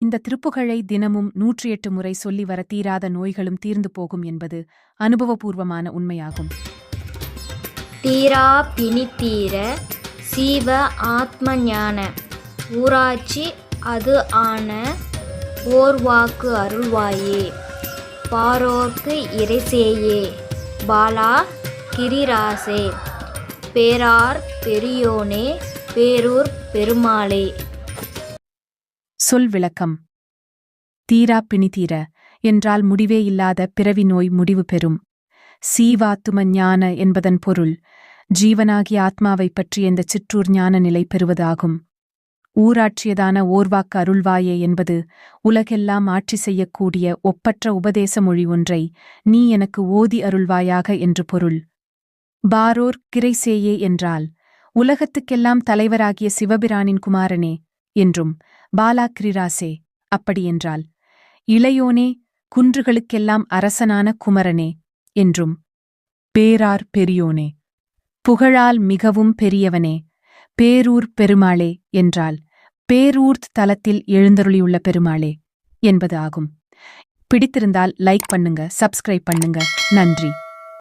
இந்த திருப்புகழை தினமும் நூற்றி எட்டு முறை சொல்லி வர தீராத நோய்களும் தீர்ந்து போகும் என்பது அனுபவபூர்வமான உண்மையாகும். தீரா பிணி தீர சீவ ஆத்ம ஞான ஊராட்சி அது ஆன ஓர்வாக்கு அருள்வாயே. பாரோர்க்கு இறைசேயே. பாலா கிரிராசே. பேரார் பெரியோனே பேரூர் பெருமாளே. சொல் விளக்கம். தீரா பிணிதீர என்றால் முடிவே இல்லாத பிறவி நோய் முடிவு பெறும். சீவாத்தும ஞான என்பதன் பொருள் ஜீவனாகிய ஆத்மாவைப் பற்றி இந்த சிற்றூர் ஞான நிலை பெறுவதாகும். ஊராட்சியதான ஓர்வாக்கு அருள்வாயே என்பது உலகெல்லாம் ஆட்சி செய்யக்கூடிய ஒப்பற்ற உபதேச மொழி ஒன்றை நீ எனக்கு ஓதி அருள்வாயாக என்று பொருள். பாரோர் கிரைசேயே என்றால் உலகத்துக்கெல்லாம் தலைவராகிய சிவபிரானின் குமாரனே என்றும் பாலா கிரிராசே அப்படியென்றால் இளையோனே குன்றுகளுக்கெல்லாம் அரசனான குமரனே என்றும். பேரார் பெரியோனே புகழால் மிகவும் பெரியவனே பேரூர் பெருமாளே என்றால் பேரூர்த் தலத்தில் எழுந்தருளியுள்ள பெருமாளே என்பது ஆகும். பிடித்திருந்தால் லைக் பண்ணுங்க சப்ஸ்கிரைப் பண்ணுங்க. நன்றி.